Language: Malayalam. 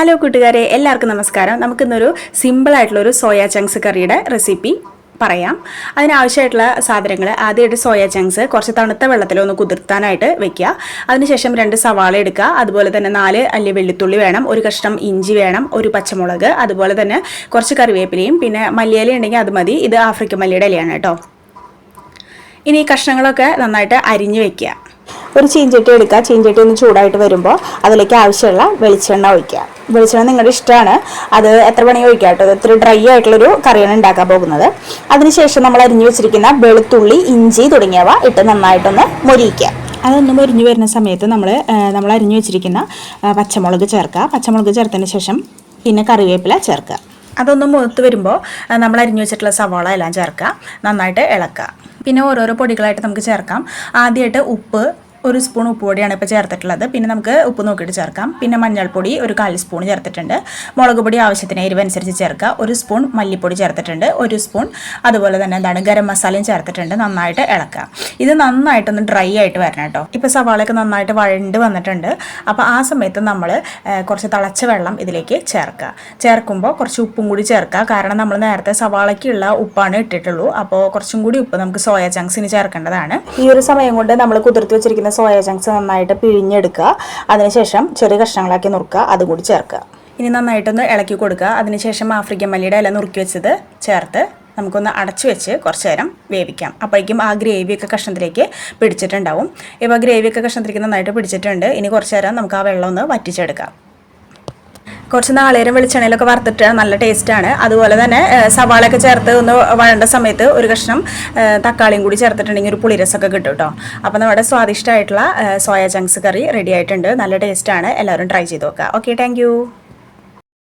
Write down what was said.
ഹലോ കൂട്ടുകാരെ. എല്ലാവർക്കും നമസ്കാരം. നമുക്കിന്നൊരു സിമ്പിളായിട്ടുള്ളൊരു സോയാ ചങ്ക്സ് കറിയുടെ റെസിപ്പി പറയാം. അതിനാവശ്യമായിട്ടുള്ള സാധനങ്ങൾ ആദ്യമായിട്ട് സോയ ചങ്ക്സ് കുറച്ച് തണുത്ത വെള്ളത്തിൽ ഒന്ന് കുതിർത്താനായിട്ട് വെക്കുക. അതിനുശേഷം രണ്ട് സവാള എടുക്കുക. അതുപോലെ തന്നെ നാല് അല്ലി വെള്ളിത്തുള്ളി വേണം ഒരു കഷ്ണം ഇഞ്ചി വേണം ഒരു പച്ചമുളക്. അതുപോലെ തന്നെ കുറച്ച് കറിവേപ്പിലയും പിന്നെ മല്ലിയില ഉണ്ടെങ്കിൽ അത് മതി. ഇത് ആഫ്രിക്കൻ മല്ലിയുടെ ഇലയാണ് കേട്ടോ. ഇനി ഈ കഷ്ണങ്ങളൊക്കെ നന്നായിട്ട് അരിഞ്ഞു വെക്കുക. ഒരു ചീഞ്ചട്ടി എടുക്കുക. ചീഞ്ചട്ടി ഒന്ന് ചൂടായിട്ട് വരുമ്പോൾ അതിലേക്ക് ആവശ്യമുള്ള വെളിച്ചെണ്ണ ഒഴിക്കുക. വെളിച്ചെണ്ണ നിങ്ങളുടെ ഇഷ്ടമാണ്. അത് എത്ര പണി ഒഴിക്കുക കേട്ടോ? ഇത്ര ഡ്രൈ ആയിട്ടുള്ളൊരു കറിയാണ് ഉണ്ടാക്കാൻ പോകുന്നത്. അതിനുശേഷം നമ്മൾ അരിഞ്ഞു വെച്ചിരിക്കുന്ന വെളുത്തുള്ളി ഇഞ്ചി തുടങ്ങിയവ ഇട്ട് നന്നായിട്ടൊന്ന് മൊരിയിക്കുക. അതൊന്ന് മൊരിഞ്ഞു വരുന്ന സമയത്ത് നമ്മൾ നമ്മൾ അരിഞ്ഞു വെച്ചിരിക്കുന്ന പച്ചമുളക് ചേർക്കുക. പച്ചമുളക് ചേർത്തതിന് ശേഷം പിന്നെ കറിവേപ്പില ചേർക്കുക. അതൊന്ന് മൂത്ത് വരുമ്പോൾ നമ്മൾ അരിഞ്ഞു വെച്ചിട്ടുള്ള സവാള എല്ലാം ചേർക്കുക. നന്നായിട്ട് ഇളക്കുക. പിന്നെ ഓരോരോ പൊടികളായിട്ട് നമുക്ക് ചേർക്കാം. ആദ്യമായിട്ട് ഉപ്പ് ഒരു സ്പൂൺ ഉപ്പ് പൊടിയാണ് ഇപ്പോൾ ചേർത്തിട്ടുള്ളത്. പിന്നെ നമുക്ക് ഉപ്പ് നോക്കിയിട്ട് ചേർക്കാം. പിന്നെ മഞ്ഞൾപ്പൊടി ഒരു കാൽ സ്പൂൺ ചേർത്തിട്ടുണ്ട്. മുളക് പൊടി ആവശ്യത്തിന് എരിവനുസരിച്ച് ചേർക്കുക. ഒരു സ്പൂൺ മല്ലിപ്പൊടി ചേർത്തിട്ടുണ്ട്. ഒരു സ്പൂൺ അതുപോലെ തന്നെ എന്താണ് ഗരം മസാലയും ചേർത്തിട്ടുണ്ട്. നന്നായിട്ട് ഇളക്കുക. ഇത് നന്നായിട്ടൊന്ന് ഡ്രൈ ആയിട്ട് വരണം കേട്ടോ. ഇപ്പോൾ സവാളയൊക്കെ നന്നായിട്ട് വഴണ്ട് വന്നിട്ടുണ്ട്. അപ്പോൾ ആ സമയത്ത് നമ്മൾ കുറച്ച് തിളച്ച വെള്ളം ഇതിലേക്ക് ചേർക്കുക. ചേർക്കുമ്പോൾ കുറച്ച് ഉപ്പും കൂടി ചേർക്കുക. കാരണം നമ്മൾ നേരത്തെ സവാളയ്ക്കുള്ള ഉപ്പാണ് ഇട്ടിട്ടുള്ളൂ. അപ്പോൾ കുറച്ചും കൂടി ഉപ്പ് നമുക്ക് സോയ ചങ്ക്സിന് ചേർക്കേണ്ടതാണ്. ഈ ഒരു സമയം കൊണ്ട് നമ്മൾ കുതിർത്ത് വെച്ചിരിക്കുന്ന സോയ ചങ്ക്സ് നന്നായിട്ട് പിഴിഞ്ഞെടുക്കുക. അതിനുശേഷം ചെറിയ കഷ്ണങ്ങളാക്കി നുറുക്കുക. അതും കൂടി ചേർക്കുക. ഇനി നന്നായിട്ടൊന്ന് ഇളക്കി കൊടുക്കുക. അതിനുശേഷം ആഫ്രിക്കൻ മല്ലിയുടെ ഇല നുറുക്കി വെച്ചത് ചേർത്ത് നമുക്കൊന്ന് അടച്ചു വെച്ച് കുറച്ച് നേരം വേവിക്കാം. അപ്പോഴേക്കും ആ ഗ്രേവിയൊക്കെ കഷ്ണത്തിലേക്ക് പിടിച്ചിട്ടുണ്ടാവും. ഇപ്പോൾ ഗ്രേവിയൊക്കെ കഷ്ണത്തിലേക്ക് നന്നായിട്ട് പിടിച്ചിട്ടുണ്ട്. ഇനി കുറച്ച് നേരം നമുക്ക് ആ വെള്ളം ഒന്ന് വറ്റിച്ചെടുക്കാം. കുറച്ച് നാളേരം വെളിച്ചെണ്ണയിലൊക്കെ വറുത്തിട്ട് നല്ല ടേസ്റ്റാണ്. അതുപോലെ തന്നെ സവാളയൊക്കെ ചേർത്ത് ഒന്ന് വഴണ്ട സമയത്ത് ഒരു കഷ്ണം തക്കാളിയും കൂടി ചേർത്തിട്ടുണ്ടെങ്കിൽ ഒരു പുളിരസമൊക്കെ കിട്ടും കേട്ടോ. അപ്പോൾ നമ്മുടെ സ്വാദിഷ്ടമായിട്ടുള്ള സോയ ചങ്ക്സ് കറി റെഡി ആയിട്ടുണ്ട്. നല്ല ടേസ്റ്റാണ്. എല്ലാവരും ട്രൈ ചെയ്ത് നോക്കുക. Okay thank